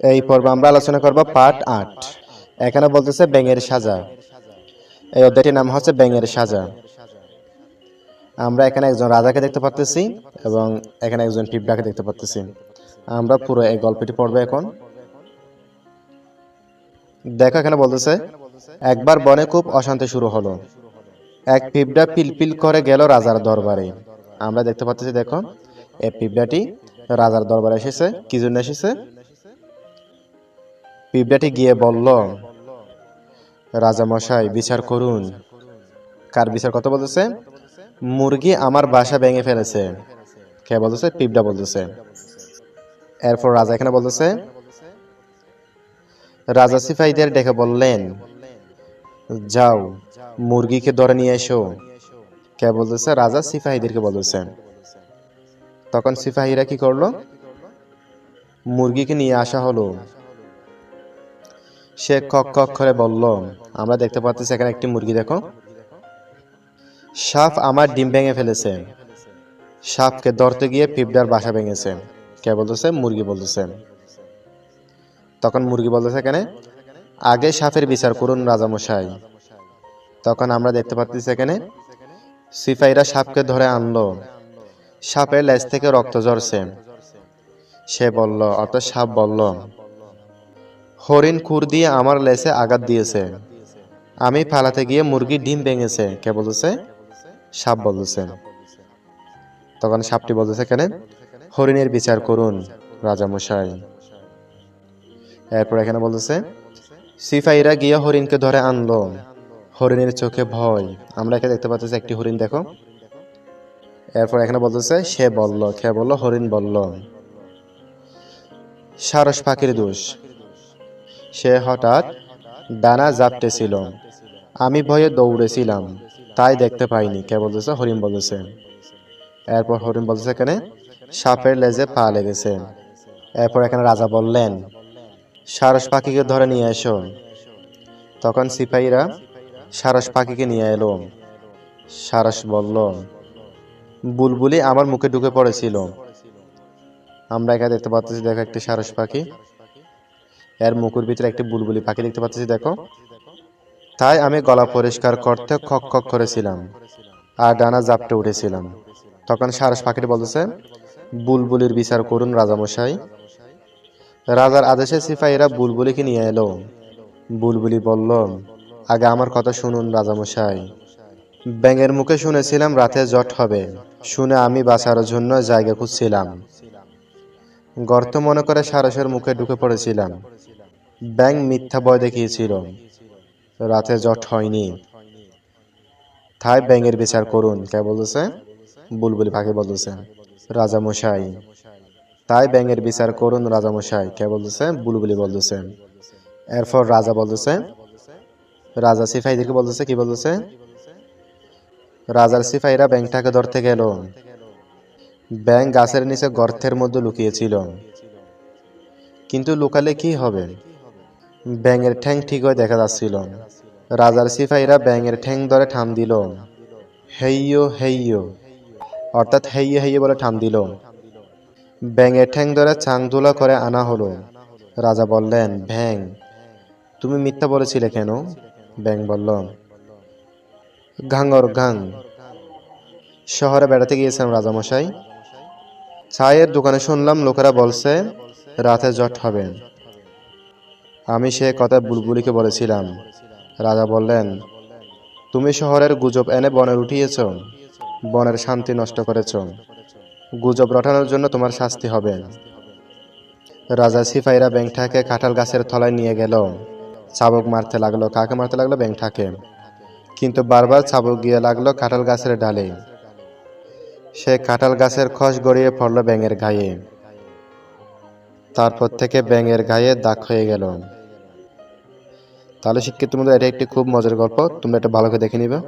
এই পর্ব আমরা আলোচনা করব পার্ট আট। এখানে বলতেছে ব্যাঙের সাজা। এই অধ্যায়টির নাম হচ্ছে ব্যাঙের সাজা। আমরা এখানে একজন রাজাকে দেখতে পাচ্তেছি এবং এখানে একজন পিঁপড়াকে দেখতে পাচ্তেছি আমরা পুরো এই গল্পটি পড়ব এখন। দেখো, এখানে বলতেছে, একবার বনে খুব অশান্তি শুরু হলো। এক পিঁপড়া পিলপিল করে গেল রাজার দরবারে। আমরা দেখতে পাচ্ছি দেখো, এই পিঁপড়াটি রাজার দরবারে এসেছে। কি জন্য এসেছে? পিঁপড়াটি গিয়ে বলল রাজা মশাই বিচার করুন। কার বিচার? কত বলতেছে? মুরগি আমার বাসা ভেঙে ফেলেছে। কে বলতেছে? পিঁপড়া বলতেছে। এরপর রাজা এখানে বলতেছে? রাজা সিপাহীদের ডেকে বললেন, যাও, মুরগিকে ধরে নিয়ে এসো। কে বলতেছে? রাজা সিপাহীদেরকে বলতেছে। তখন সিপাহীরা কি করল? মুরগিকে নিয়ে আসা হলো। সে কক কক করে বলল, আমরা দেখতে পাচ্ছি এখানে একটি মুরগি, দেখো। সাপ আমার ডিম ভেঙে ফেলেছে। সাপকে ধরতে গিয়ে পিঁপড়ার বাসা ভেঙেছে। কে বলতেছে? মুরগি বলতেছে। তখন মুরগি বলতেছে এখানে, আগে সাপের বিচার করুন রাজামশাই। তখন আমরা দেখতে পাচ্ছি এখানে, সিপাহীরা সাপকে ধরে আনলো। সাপের লেজ থেকে রক্ত ঝরছে। সে বলল, অর্থাৎ সাপ বলল হরিণ খুর দিয়ে আমার লেসে আঘাত দিয়েছে। আমি ফালাতে গিয়ে মুরগির ডিম ভেঙেছে। কে বলতেছে? সাপ বলতেছে। তখন সাপটি বলতেছে, কেন? হরিণের বিচার করুন, রাজামশাই। এরপর এখানে বলতেছে সিফাইরা গিয়ে হরিণকে ধরে আনলো। হরিণের চোখে ভয়। আমরা এখানে দেখতে পাচ্ছি একটি হরিণ, দেখো। এরপর এখানে বলতেছে, সে বলল, কে বলল? হরিণ বলল। সারস পাখির দোষ। সে হঠাৎ ডানা জাপটেছিল আমি ভয়ে দৌড়েছিলাম। তাই দেখতে পাইনি, কে বলতেছে? হরিণ বলতেছে। এরপর হরিণ বলতেছে এখানে, সাপের লেজে পা লেগেছে। এরপর এখানে রাজা বললেন, সারস পাখিকে ধরে নিয়ে এসো। তখন সিপাহীরা সারস পাখিকে নিয়ে এলো। সারস বলল, বুলবুলি আমার মুখে ঢুকে পড়েছিল। আমরা এখানে দেখতে পাচ্ছি, দেখো একটি সারস পাখি। এর মুখের ভিতরে একটি বুলবুলি পাখি দেখতে পাচ্ছি, দেখো। তাই আমি গলা পরিষ্কার করতে খক খক করেছিলাম আর ডানা জাপটে উঠেছিলাম। তখন সারস পাখিটি বলতেছে, বুলবুলির বিচার করুন রাজামশাই। রাজার আদেশে সিপাহীরা বুলবুলিকে নিয়ে এলো। বুলবুলি বলল, আগে আমার কথা শুনুন রাজামশাই। ব্যাঙের মুখে শুনেছিলাম রাতে জট হবে। শুনে আমি বাঁচার জন্য জায়গা খুঁজছিলাম। গর্ত মনে করে সারসের মুখে ঢুকে পড়েছিলাম। ব্যাং মিথ্যা ভয় দেখিয়েছিল। রাতে জট হয়নি। তাই ব্যাঙের বিচার করুন। কে বলতেছে? বুলবুলি পাখি বলতেছে। রাজামশাই। তাই ব্যাঙের বিচার করুন, রাজামশাই। কে বলতেছে? বুলবুলি বলতেছে। এরপর রাজা বলতেছে, রাজা সিফাইদেরকে বলতেছে, কি বলতেছে? রাজার সিফাইরা ব্যাংকটাকে ধরতে গেল। ব্যাং গাছের নিচে গর্তের মধ্যে লুকিয়েছিল। কিন্তু লুকালে কি হবে? ব্যাঙের ঠ্যাং ঠিক হয়ে দেখা যাচ্ছিল। রাজার সিপাহীরা ব্যাঙের ঠ্যাং ধরে ঠাম দিল। হেইয়ো হেইয়ো। অর্থাৎ হেইয়ে হেইয়ে বলে ঠাম দিল। ব্যাঙের ঠ্যাং ধরে চাংদোলা করে আনা হলো। রাজা বললেন ভ্যাং তুমি মিথ্যা বলেছিলে কেন? ব্যাং বলল, ঘাঙর ঘাং। শহরে বেড়াতে গিয়েছিলাম রাজামশাই। চায়ের দোকানে শুনলাম লোকেরা বলছে, রাতে জট হবে। আমি সে কথা বুলবুলিকে বলেছিলাম। রাজা বললেন, তুমি শহরের গুজব এনে বনে উঠিয়েছ, বনের শান্তি নষ্ট করেছ। গুজব রটানোর জন্য তোমার শাস্তি হবে। রাজা সিফাইরা ব্যাংঠাকে কাঁঠাল গাছের তলায় নিয়ে গেল। চাবুক মারতে লাগল, কাকে মারতে লাগল? ব্যাংঠাকে কিন্তু বারবার চাবুক গিয়ে লাগল কাঁঠাল গাছের ডালে। সে কাঁঠাল গাছের খস গড়িয়ে পড়ল ব্যাঙের গায়ে। তারপর থেকে ব্যাঙের গায়ে দাগ হয়ে গেল। তাহলে শিক্ষিত মধ্যে এটা একটি খুব মজার গল্প। তোমরা এটা ভালো করে দেখে নিবে।